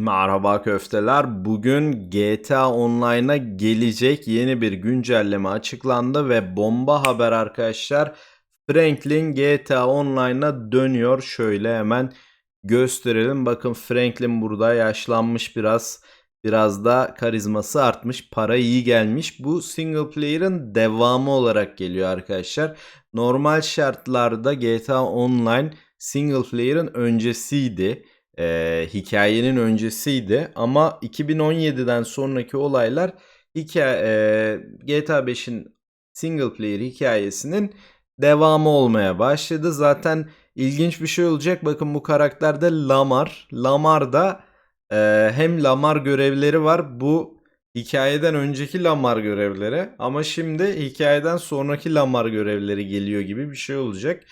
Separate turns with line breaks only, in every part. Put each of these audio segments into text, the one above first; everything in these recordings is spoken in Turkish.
Merhaba köfteler. Bugün GTA Online'a gelecek yeni bir güncelleme açıklandı ve bomba haber arkadaşlar. Franklin GTA Online'a dönüyor. Şöyle hemen gösterelim. Bakın Franklin burada yaşlanmış biraz. Biraz da karizması artmış. Para iyi gelmiş. Bu single player'ın devamı olarak geliyor arkadaşlar. Normal şartlarda GTA Online single player'ın öncesiydi e, hikayenin öncesiydi ama 2017'den sonraki olaylar hikaye, e, GTA 5'in single player hikayesinin devamı olmaya başladı. Zaten ilginç bir şey olacak. Bakın bu karakterde Lamar. Lamar da e, hem Lamar görevleri var. Bu hikayeden önceki Lamar görevleri ama şimdi hikayeden sonraki Lamar görevleri geliyor gibi bir şey olacak.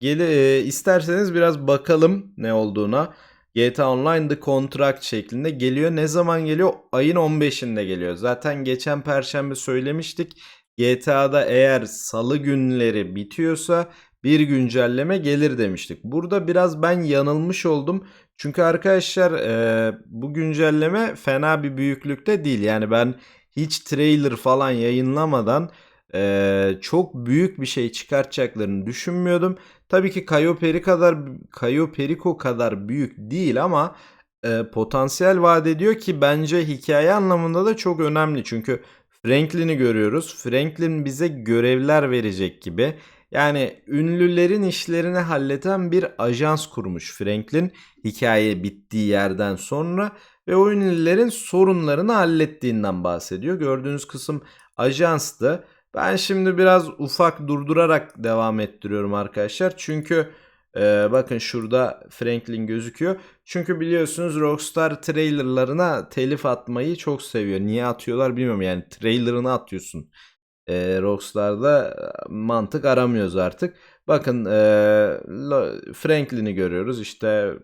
Gel e, isterseniz biraz bakalım ne olduğuna. GTA Online The Contract şeklinde geliyor. Ne zaman geliyor? Ayın 15'inde geliyor. Zaten geçen perşembe söylemiştik. GTA'da eğer salı günleri bitiyorsa bir güncelleme gelir demiştik. Burada biraz ben yanılmış oldum. Çünkü arkadaşlar e, bu güncelleme fena bir büyüklükte değil. Yani ben hiç trailer falan yayınlamadan e, çok büyük bir şey çıkartacaklarını düşünmüyordum. Tabii ki Cayo Peri kadar Cayo Perico kadar büyük değil ama e, potansiyel vaat ediyor ki bence hikaye anlamında da çok önemli. Çünkü Franklin'i görüyoruz. Franklin bize görevler verecek gibi. Yani ünlülerin işlerini halleten bir ajans kurmuş Franklin hikaye bittiği yerden sonra ve o ünlülerin sorunlarını hallettiğinden bahsediyor. Gördüğünüz kısım ajanstı. Ben şimdi biraz ufak durdurarak devam ettiriyorum arkadaşlar. Çünkü e, bakın şurada Franklin gözüküyor. Çünkü biliyorsunuz Rockstar trailerlarına telif atmayı çok seviyor. Niye atıyorlar bilmiyorum yani trailerını atıyorsun. E, Rockstar'da mantık aramıyoruz artık. Bakın e, Franklin'i görüyoruz. İşte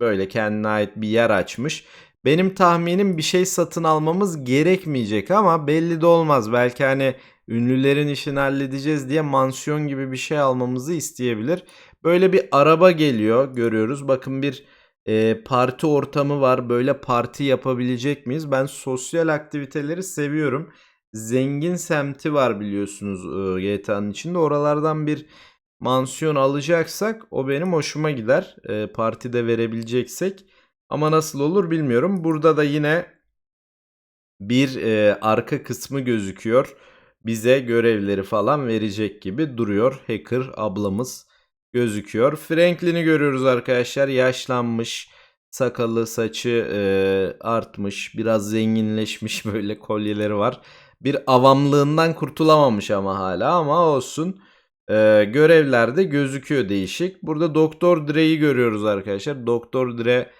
böyle kendine ait bir yer açmış. Benim tahminim bir şey satın almamız gerekmeyecek ama belli de olmaz. Belki hani ünlülerin işini halledeceğiz diye mansiyon gibi bir şey almamızı isteyebilir. Böyle bir araba geliyor görüyoruz. Bakın bir e, parti ortamı var. Böyle parti yapabilecek miyiz? Ben sosyal aktiviteleri seviyorum. Zengin semti var biliyorsunuz e, GTA'nın içinde. Oralardan bir mansiyon alacaksak o benim hoşuma gider. E, partide verebileceksek. Ama nasıl olur bilmiyorum. Burada da yine bir e, arka kısmı gözüküyor bize görevleri falan verecek gibi duruyor. Hacker ablamız gözüküyor. Franklin'i görüyoruz arkadaşlar. Yaşlanmış. Sakalı, saçı e, artmış. Biraz zenginleşmiş böyle kolyeleri var. Bir avamlığından kurtulamamış ama hala ama olsun. E, görevlerde gözüküyor değişik. Burada Doktor Dre'yi görüyoruz arkadaşlar. Doktor Dre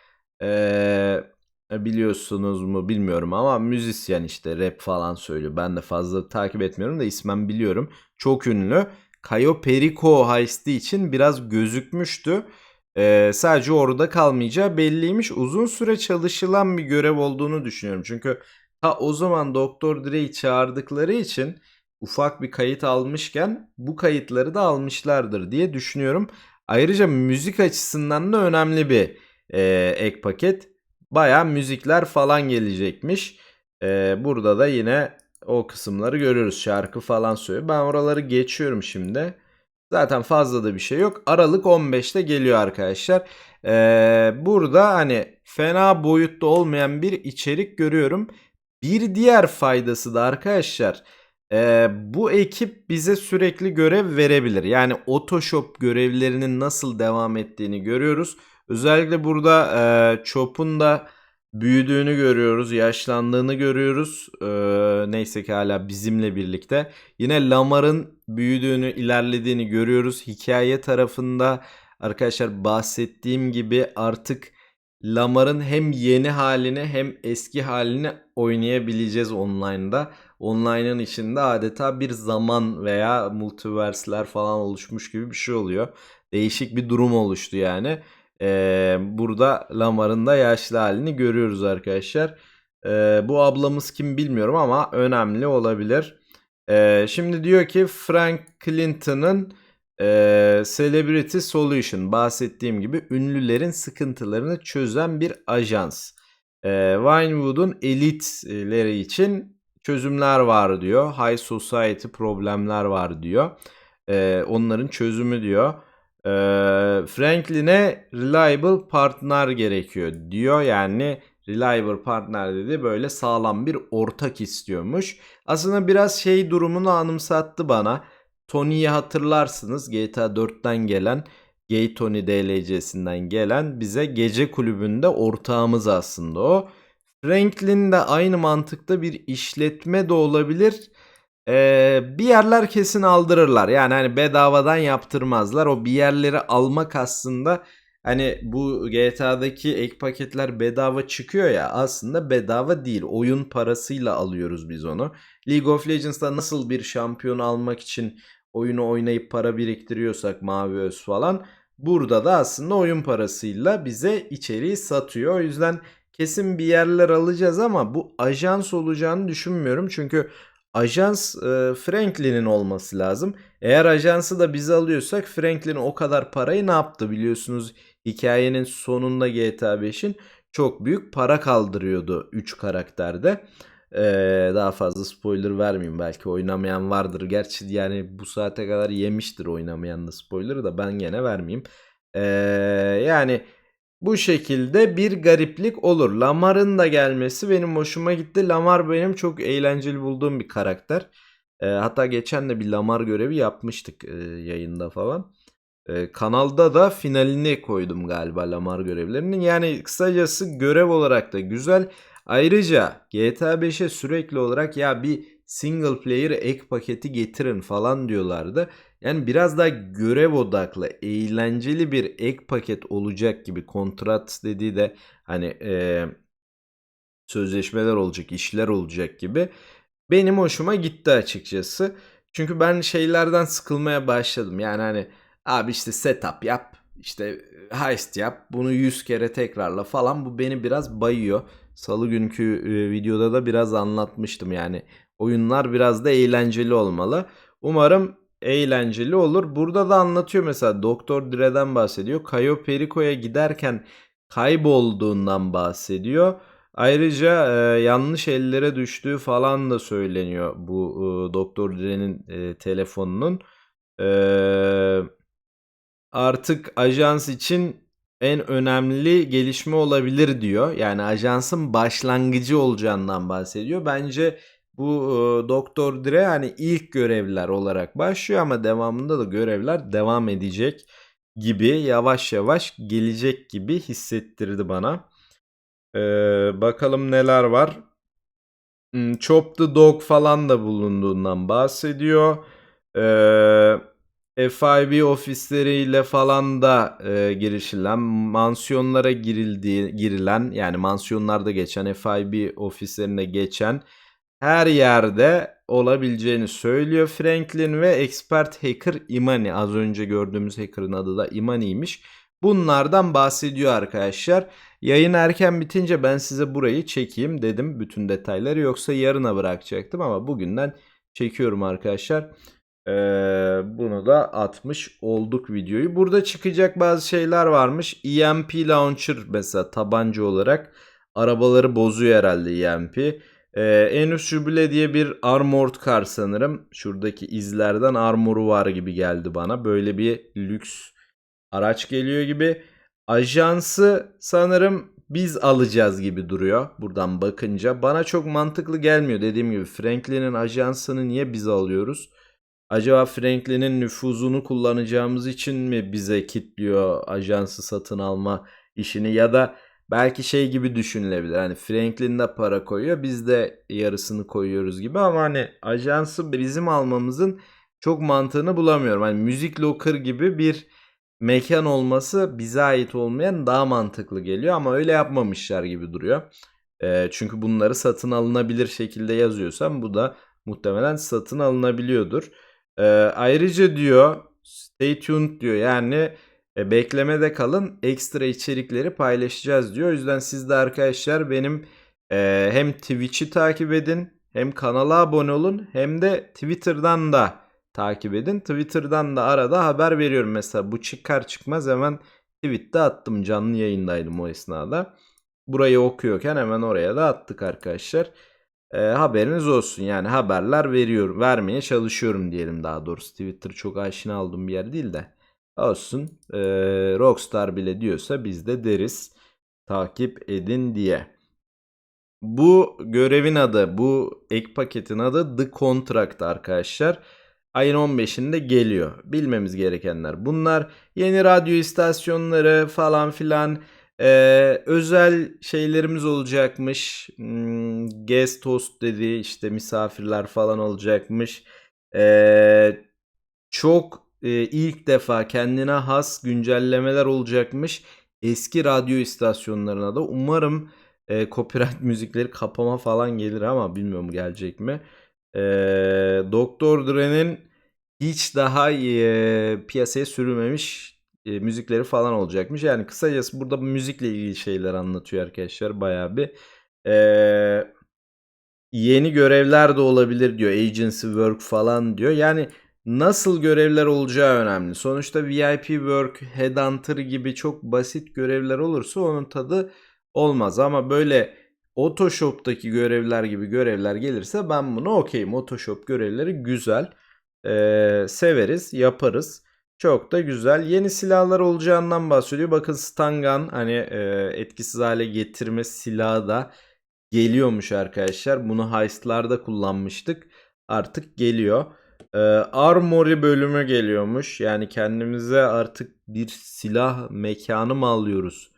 e, biliyorsunuz mu bilmiyorum ama müzisyen işte rap falan söylüyor. Ben de fazla takip etmiyorum da ismen biliyorum. Çok ünlü. Cayo Perico heist'i için biraz gözükmüştü. Ee, sadece orada kalmayacağı belliymiş. Uzun süre çalışılan bir görev olduğunu düşünüyorum. Çünkü ta o zaman Doktor Dre'yi çağırdıkları için ufak bir kayıt almışken bu kayıtları da almışlardır diye düşünüyorum. Ayrıca müzik açısından da önemli bir e, ek paket baya müzikler falan gelecekmiş. Ee, burada da yine o kısımları görüyoruz. Şarkı falan söylüyor. Ben oraları geçiyorum şimdi. Zaten fazla da bir şey yok. Aralık 15'te geliyor arkadaşlar. Ee, burada hani fena boyutta olmayan bir içerik görüyorum. Bir diğer faydası da arkadaşlar e, bu ekip bize sürekli görev verebilir. Yani Otoshop görevlerinin nasıl devam ettiğini görüyoruz. Özellikle burada e, Chop'un da büyüdüğünü görüyoruz, yaşlandığını görüyoruz. E, neyse ki hala bizimle birlikte. Yine Lamar'ın büyüdüğünü, ilerlediğini görüyoruz. Hikaye tarafında arkadaşlar bahsettiğim gibi artık Lamar'ın hem yeni halini hem eski halini oynayabileceğiz online'da. Online'ın içinde adeta bir zaman veya multiversler falan oluşmuş gibi bir şey oluyor. Değişik bir durum oluştu yani. Ee, burada Lamar'ın da yaşlı halini görüyoruz arkadaşlar. Ee, bu ablamız kim bilmiyorum ama önemli olabilir. Ee, şimdi diyor ki Frank Clinton'ın e, Celebrity Solution bahsettiğim gibi ünlülerin sıkıntılarını çözen bir ajans. e, Vinewood'un elitleri için çözümler var diyor. High society problemler var diyor. E, onların çözümü diyor. E, Franklin'e reliable partner gerekiyor diyor. Yani reliable partner dedi böyle sağlam bir ortak istiyormuş. Aslında biraz şey durumunu anımsattı bana. Tony'yi hatırlarsınız GTA 4'ten gelen Gay Tony DLC'sinden gelen bize gece kulübünde ortağımız aslında o. Franklin de aynı mantıkta bir işletme de olabilir. Ee, bir yerler kesin aldırırlar. Yani hani bedavadan yaptırmazlar. O bir yerleri almak aslında hani bu GTA'daki ek paketler bedava çıkıyor ya aslında bedava değil. Oyun parasıyla alıyoruz biz onu. League of Legends'ta nasıl bir şampiyon almak için oyunu oynayıp para biriktiriyorsak mavi öz falan burada da aslında oyun parasıyla bize içeriği satıyor. O yüzden kesin bir yerler alacağız ama bu ajans olacağını düşünmüyorum. Çünkü ajans e, Franklin'in olması lazım. Eğer ajansı da biz alıyorsak Franklin o kadar parayı ne yaptı biliyorsunuz hikayenin sonunda GTA 5'in çok büyük para kaldırıyordu 3 karakterde. Ee, daha fazla spoiler vermeyeyim belki oynamayan vardır. Gerçi yani bu saate kadar yemiştir oynamayan da spoiler'ı da ben gene vermeyeyim. Ee, yani bu şekilde bir gariplik olur. Lamar'ın da gelmesi benim hoşuma gitti. Lamar benim çok eğlenceli bulduğum bir karakter. Ee, hatta geçen de bir Lamar görevi yapmıştık e, yayında falan. Ee, kanalda da finalini koydum galiba Lamar görevlerinin. Yani kısacası görev olarak da güzel. Ayrıca GTA 5'e sürekli olarak ya bir single player ek paketi getirin falan diyorlardı. Yani biraz daha görev odaklı, eğlenceli bir ek paket olacak gibi. Kontrat dediği de hani e, sözleşmeler olacak, işler olacak gibi. Benim hoşuma gitti açıkçası. Çünkü ben şeylerden sıkılmaya başladım. Yani hani abi işte setup yap, işte heist yap, bunu 100 kere tekrarla falan. Bu beni biraz bayıyor. Salı günkü e, videoda da biraz anlatmıştım yani. Oyunlar biraz da eğlenceli olmalı. Umarım eğlenceli olur. Burada da anlatıyor mesela Doktor Dre'den bahsediyor. Cayo Perico'ya giderken kaybolduğundan bahsediyor. Ayrıca e, yanlış ellere düştüğü falan da söyleniyor bu e, Doktor Dre'nin e, telefonunun. E, artık ajans için en önemli gelişme olabilir diyor. Yani ajansın başlangıcı olacağından bahsediyor. Bence bu e, Doktor Dre hani ilk görevler olarak başlıyor ama devamında da görevler devam edecek gibi yavaş yavaş gelecek gibi hissettirdi bana. Ee, bakalım neler var. Hmm, Chop the Dog falan da bulunduğundan bahsediyor. Ee, FIB ofisleriyle falan da e, girişilen, mansiyonlara girildiği, girilen yani mansiyonlarda geçen, FIB ofislerine geçen her yerde olabileceğini söylüyor Franklin ve expert hacker Imani. Az önce gördüğümüz hacker'ın adı da Imani'ymiş. Bunlardan bahsediyor arkadaşlar. Yayın erken bitince ben size burayı çekeyim dedim bütün detayları yoksa yarına bırakacaktım ama bugünden çekiyorum arkadaşlar. Ee, bunu da atmış olduk videoyu. Burada çıkacak bazı şeyler varmış. EMP launcher mesela tabanca olarak arabaları bozuyor herhalde EMP. Ee, Enus Jubile diye bir armored car sanırım. Şuradaki izlerden armoru var gibi geldi bana. Böyle bir lüks araç geliyor gibi. Ajansı sanırım biz alacağız gibi duruyor buradan bakınca. Bana çok mantıklı gelmiyor dediğim gibi. Franklin'in ajansını niye biz alıyoruz? Acaba Franklin'in nüfuzunu kullanacağımız için mi bize kitliyor ajansı satın alma işini ya da belki şey gibi düşünülebilir. Hani Franklin de para koyuyor biz de yarısını koyuyoruz gibi ama hani ajansı bizim almamızın çok mantığını bulamıyorum. Hani müzik locker gibi bir mekan olması bize ait olmayan daha mantıklı geliyor ama öyle yapmamışlar gibi duruyor. E, çünkü bunları satın alınabilir şekilde yazıyorsam bu da muhtemelen satın alınabiliyordur. E, ayrıca diyor stay tuned diyor yani e, beklemede kalın ekstra içerikleri paylaşacağız diyor. O yüzden siz de arkadaşlar benim e, hem Twitch'i takip edin hem kanala abone olun hem de Twitter'dan da takip edin. Twitter'dan da arada haber veriyorum. Mesela bu çıkar çıkmaz hemen tweet'te attım. Canlı yayındaydım o esnada. burayı okuyorken hemen oraya da attık arkadaşlar. Ee, haberiniz olsun yani haberler veriyorum vermeye çalışıyorum diyelim daha doğrusu Twitter çok aşina olduğum bir yer değil de olsun Ee, Rockstar bile diyorsa biz de deriz takip edin diye. Bu görevin adı bu ek paketin adı The Contract arkadaşlar. Ayın 15'inde geliyor. Bilmemiz gerekenler bunlar. Yeni radyo istasyonları falan filan ee, özel şeylerimiz olacakmış. Hmm, guest host dedi işte misafirler falan olacakmış. Ee, çok e, ilk defa kendine has güncellemeler olacakmış. Eski radyo istasyonlarına da umarım e, copyright müzikleri kapama falan gelir ama bilmiyorum gelecek mi. Ee, Doktor Dre'nin hiç daha e, piyasaya sürülmemiş e, müzikleri falan olacakmış. Yani kısacası burada müzikle ilgili şeyler anlatıyor arkadaşlar bayağı bir. Ee, yeni görevler de olabilir diyor. Agency work falan diyor. Yani nasıl görevler olacağı önemli. Sonuçta VIP work, headhunter gibi çok basit görevler olursa onun tadı olmaz. Ama böyle Otoshop'taki görevler gibi görevler gelirse ben bunu okeyim. Otoshop görevleri güzel. Ee, severiz, yaparız. Çok da güzel. Yeni silahlar olacağından bahsediyor. Bakın Stangan hani e, etkisiz hale getirme silahı da geliyormuş arkadaşlar. Bunu heist'larda kullanmıştık. Artık geliyor. Ee, Armory bölümü geliyormuş. Yani kendimize artık bir silah mekanı mı alıyoruz?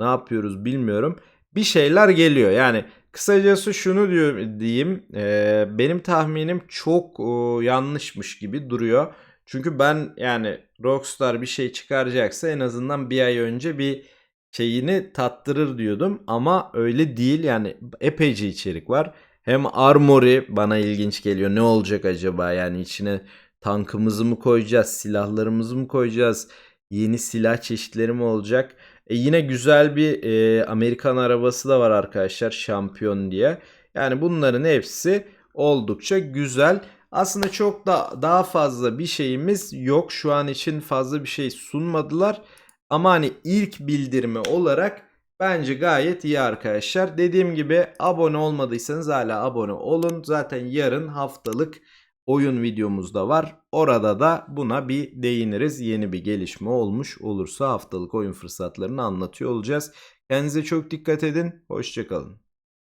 Ne yapıyoruz bilmiyorum. Bir şeyler geliyor. Yani kısacası şunu diyor diyeyim. e, benim tahminim çok e, yanlışmış gibi duruyor. Çünkü ben yani Rockstar bir şey çıkaracaksa en azından bir ay önce bir şeyini tattırır diyordum. Ama öyle değil yani epeyce içerik var. Hem Armory bana ilginç geliyor. Ne olacak acaba yani içine tankımızı mı koyacağız, silahlarımızı mı koyacağız, yeni silah çeşitleri mi olacak? E yine güzel bir e, Amerikan arabası da var arkadaşlar şampiyon diye. Yani bunların hepsi oldukça güzel. Aslında çok da daha fazla bir şeyimiz yok. Şu an için fazla bir şey sunmadılar. Ama hani ilk bildirimi olarak bence gayet iyi arkadaşlar. Dediğim gibi abone olmadıysanız hala abone olun. Zaten yarın haftalık oyun videomuz da var. Orada da buna bir değiniriz. Yeni bir gelişme olmuş olursa haftalık oyun fırsatlarını anlatıyor olacağız. Kendinize çok dikkat edin. Hoşçakalın.